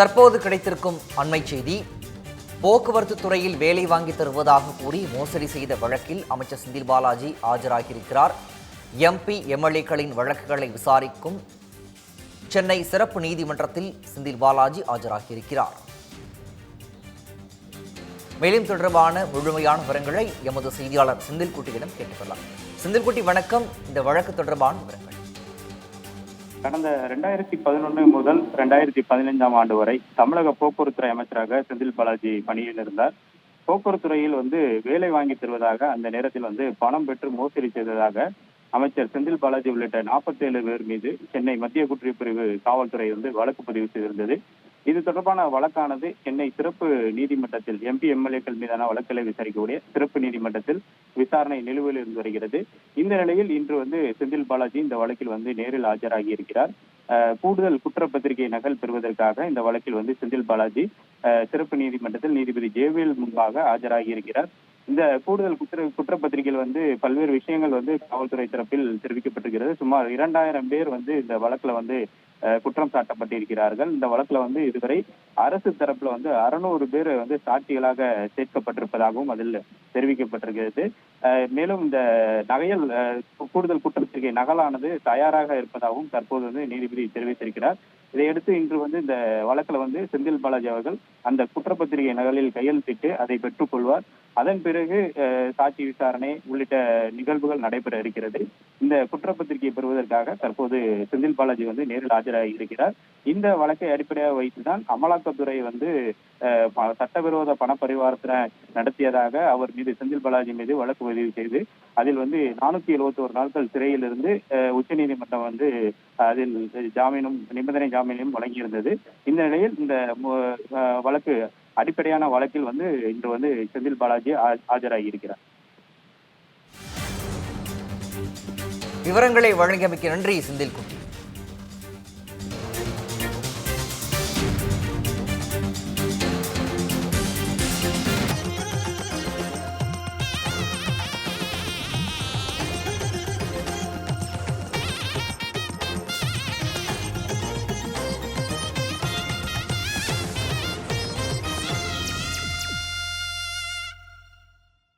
தற்போது கிடைத்திருக்கும் அண்மை செய்தி. போக்குவரத்து துறையில் வேலை வாங்கி தருவதாக கூறி மோசடி செய்த வழக்கில் அமைச்சர் செந்தில் பாலாஜி ஆஜராகியிருக்கிறார். எம்பி எம்எல்ஏக்களின் வழக்குகளை விசாரிக்கும் சென்னை சிறப்பு நீதிமன்றத்தில் செந்தில் பாலாஜி ஆஜராகியிருக்கிறார். மேலும் தொடர்பான முழுமையான விவரங்களை எமது செய்தியாளர் செந்தில்குட்டியிடம் கேட்டுக்கொள்ளலாம். செந்தில்குட்டி வணக்கம். இந்த வழக்கு தொடர்பான விவரங்கள். கடந்த ரெண்டாயிரத்தி பதினொன்று முதல் ரெண்டாயிரத்தி பதினைந்தாம் ஆண்டு வரை தமிழக போக்குவரத்துறை அமைச்சராக செந்தில் பாலாஜி பணியில் இருந்தார் போக்குவரத்து துறையில் வந்து வேலை வாங்கி தருவதாக அந்த நேரத்தில் வந்து பணம் பெற்று மோசடி செய்ததாக அமைச்சர் செந்தில் பாலாஜி உள்ளிட்ட 47 பேர் மீது சென்னை மத்திய குற்றப்பிரிவு காவல்துறை வந்து வழக்கு பதிவு செய்திருந்தது. இது தொடர்பான வழக்கானது சென்னை சிறப்பு நீதிமன்றத்தில் எம்பி எம்எல்ஏக்கள் மீதான வழக்குகளை விசாரிக்கக்கூடிய சிறப்பு நீதிமன்றத்தில் விசாரணை நிலுவையில் இருந்து வருகிறது. இந்த நிலையில் இன்று வந்து செந்தில் பாலாஜி இந்த வழக்கில் வந்து நேரில் ஆஜராகி இருக்கிறார். கூடுதல் குற்றப்பத்திரிகை நகல் பெறுவதற்காக இந்த வழக்கில் வந்து செந்தில் பாலாஜி சிறப்பு நீதிமன்றத்தில் நீதிபதி ஜேவிஎல் முன்பாக ஆஜராகி இருக்கிறார். இந்த கூடுதல் குற்ற குற்றப்பத்திரிகையில் வந்து பல்வேறு விஷயங்கள் வந்து காவல்துறை தரப்பில் தெரிவிக்கப்பட்டிருக்கிறது. சுமார் இரண்டாயிரம் பேர் வந்து இந்த வழக்குல வந்து குற்றம் சாட்டப்பட்டிருக்கிறார்கள். இந்த வழக்குல வந்து இதுவரை அரசு தரப்புல வந்து அறுநூறு பேர் வந்து சாட்சிகளாக சேர்க்கப்பட்டிருப்பதாகவும் அதில் தெரிவிக்கப்பட்டிருக்கிறது. அஹ், மேலும் இந்த நகையல் அஹ், கூடுதல் குற்றத்திற்கு நகலானது தயாராக இருப்பதாகவும் தற்போது வந்து நீதிபதி தெரிவித்திருக்கிறார். இதையடுத்து இன்று வந்து இந்த வழக்குல வந்து செந்தில் பாலாஜி அவர்கள் அந்த குற்றப்பத்திரிகை நகலில் கையெழுத்திட்டு அதை பெற்றுக்கொள்வார். அதன் பிறகு அஹ், சாட்சி விசாரணை உள்ளிட்ட நிகழ்வுகள் நடைபெற இருக்கிறது. இந்த குற்றப்பத்திரிகையை பெறுவதற்காக தற்போது செந்தில் பாலாஜி வந்து நேரில் ஆஜராகி இருக்கிறார். இந்த வழக்கை அடிப்படையாக வைத்துதான் அமலாக்கத்துறை வந்து அஹ், சட்டவிரோத பண பரிவர்த்தனை நடத்தியதாக அவர் மீது செந்தில் பாலாஜி மீது வழக்கு பதிவு செய்து அதில் வந்து நானூத்தி எழுபத்தி ஒரு நாட்கள் சிறையில் இருந்து உச்சநீதிமன்றம் வந்து அதில் ஜாமீனும் நிபந்தனை ஜாமீனையும் வழங்கியிருந்தது. இந்த நிலையில் இந்த வழக்கு அடிப்படையான வழக்கில் வந்து இன்று வந்து செந்தில் பாலாஜி ஆஜராகி இருக்கிறார் விவரங்களை வழங்கியமைக்கு நன்றி செந்தில்குட்டி.